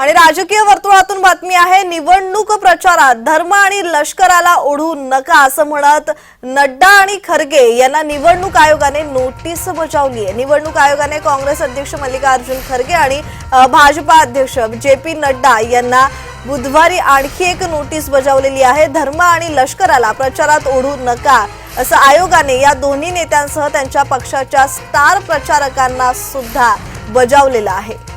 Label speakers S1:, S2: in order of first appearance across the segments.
S1: आणि राजकीय वर्तुळातून बातमी आहे निवडणूक प्रचारात धर्म आणि लष्कराला ओढू नका असं म्हणत नड्डा आणि खरगे यांना निवडणूक आयोगाने नोटीस बजावली आहे. निवडणूक आयोगाने काँग्रेस अध्यक्ष मल्लिकार्जुन खरगे आणि भाजपा अध्यक्ष जे पी नड्डा यांना बुधवारी आणखी एक नोटीस बजावलेली आहे धर्म आणि लष्कराला प्रचारात ओढू नका असं आयोगाने या दोन्ही नेत्यांसह त्यांच्या पक्षाच्या स्टार प्रचारकांना सुद्धा बजावलेलं आहे.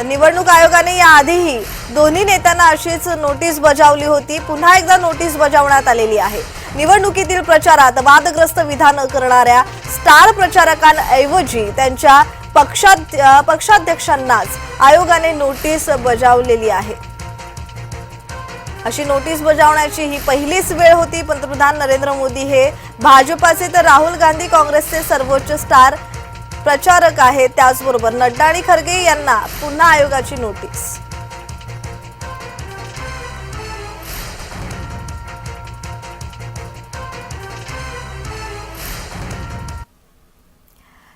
S1: तर निवडणूक आयोगाने याआधीही दोन्ही नेत्यांना अशीच नोटीस बजावली होती. पुन्हा एकदा नोटीस बजावण्यात आलेली आहे. निवडणुकीतील प्रचारात वादग्रस्त विधान करणाऱ्या स्टार प्रचारकांऐवजी त्यांच्या पक्षात पक्षाध्यक्षांनाच आयोगाने नोटीस बजावलेली आहे. अशी नोटीस बजावण्याची ही पहिलीच वेळ होती. पंतप्रधान नरेंद्र मोदी हे भाजपाचे तर राहुल गांधी काँग्रेसचे सर्वोच्च स्टार प्रचारक आहेत त्याचबरोबर नड्डा आणि खरगे यांना पुन्हा आयोगाची नोटीस.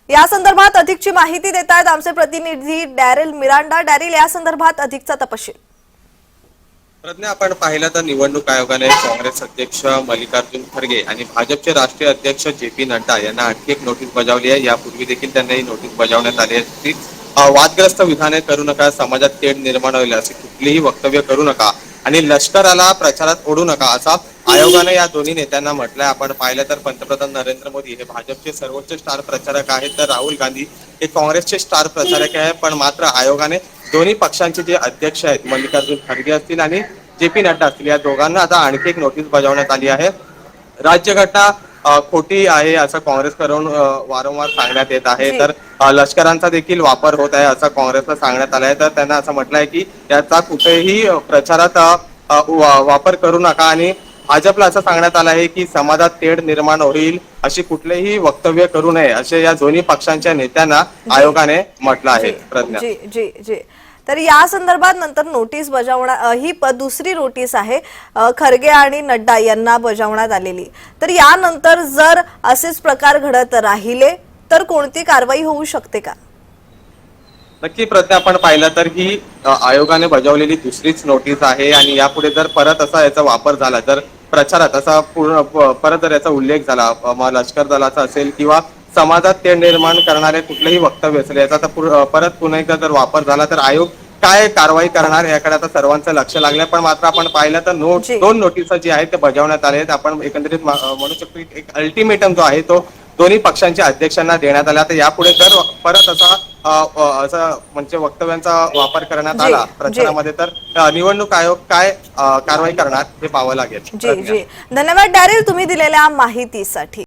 S1: या संदर्भात अधिकची माहिती देत आहेत आमचे प्रतिनिधी डॅरेल मिरांडा. डॅरिल या संदर्भात अधिकचा तपशील.
S2: प्रज्ञा आपण पाहिलं तर निवडणूक आयोगाने काँग्रेस अध्यक्ष मल्लिकार्जुन खरगे आणि भाजपचे राष्ट्रीय अध्यक्ष जे पी नड्डा यांना आणखी एक नोटीस बजावली आहे. यापूर्वी देखील त्यांना ही नोटीस बजावण्यात आली होती अं, वादग्रस्त विधाने करू नका समाजात तेढ निर्माण होईल असे कुठलीही वक्तव्य करू नका आणि लष्कराला प्रचारात ओढू नका असा आयोगाने या दोन्ही नेत्यांना म्हटलंय. आपण पाहिलं तर पंतप्रधान नरेंद्र मोदी हे भाजपचे सर्वोच्च स्टार प्रचारक आहेत तर राहुल गांधी हे काँग्रेसचे स्टार प्रचारक आहे पण मात्र आयोगाने दोन्ही पक्षांचे जे अध्यक्ष आहेत मल्लिकार्जुन खरगे असतील आणि जे पी नड्डा असतील या दोघांना आता आणखी एक नोटीस बजावण्यात आली आहे. राज्यघटना खोटी आहे असं काँग्रेसकडून अ, वारंवार सांगण्यात येत आहे. तर लष्करांचा देखील वापर होत आहे असं काँग्रेसला सांगण्यात आलं आहे. तर त्यांना असं म्हटलं आहे की याचा कुठेही प्रचारात वापर करू नका आणि भाजपला असं सांगण्यात आलं आहे की समाजात तेढ निर्माण होईल अशी कुठलेही वक्तव्य करू नये असे या दोन्ही पक्षांच्या नेत्यांना आयोगाने म्हटलं आहे. प्रज्ञा.
S1: जी. जी. जी. तर या संदर्भात नंतर नोटीस बजावणार ही दुसरी नोटीस आहे खरगे आणि नड्डा यांना बजावण्यात आलेली. तर यानंतर जर असेच प्रकार घडत राहिले तर कोणती कारवाई होऊ शकते का?
S2: नक्की प्रत्येक आपण पाहिलं तर ही आयोगाने बजावलेली दुसरीच नोटीस आहे आणि यापुढे जर परत असा याचा वापर झाला जर प्रचारात असा पूर्ण परत जर याचा उल्लेख झाला लष्कर दलाचा असेल किंवा समाजात ते निर्माण करणारे कुठलेही वक्तव्य असेल याचा परत पुन्हा एकदा जर वापर झाला तर आयोग काय कारवाई करणार याकडे आता सर्वांचं लक्ष लागलंय. पण मात्र आपण पाहिलं तर नोट. दोन नोटिसा जी आहेत ते बजावण्यात आले आहेत. आपण एकंदरीत म्हणू शकतो एक अल्टिमेटम जो आहे तो दोन्ही पक्षांच्या अध्यक्षांना देण्यात आला. तर यापुढे जर परत असा असं म्हणजे वक्तव्यांचा वापर करण्यात आला. प्रचारामध्ये तर निवडणूक आयोग काय कारवाई करणार हे पाहावं लागेल.
S1: जी जी. धन्यवाद डॅरिल तुम्ही दिलेल्या माहितीसाठी.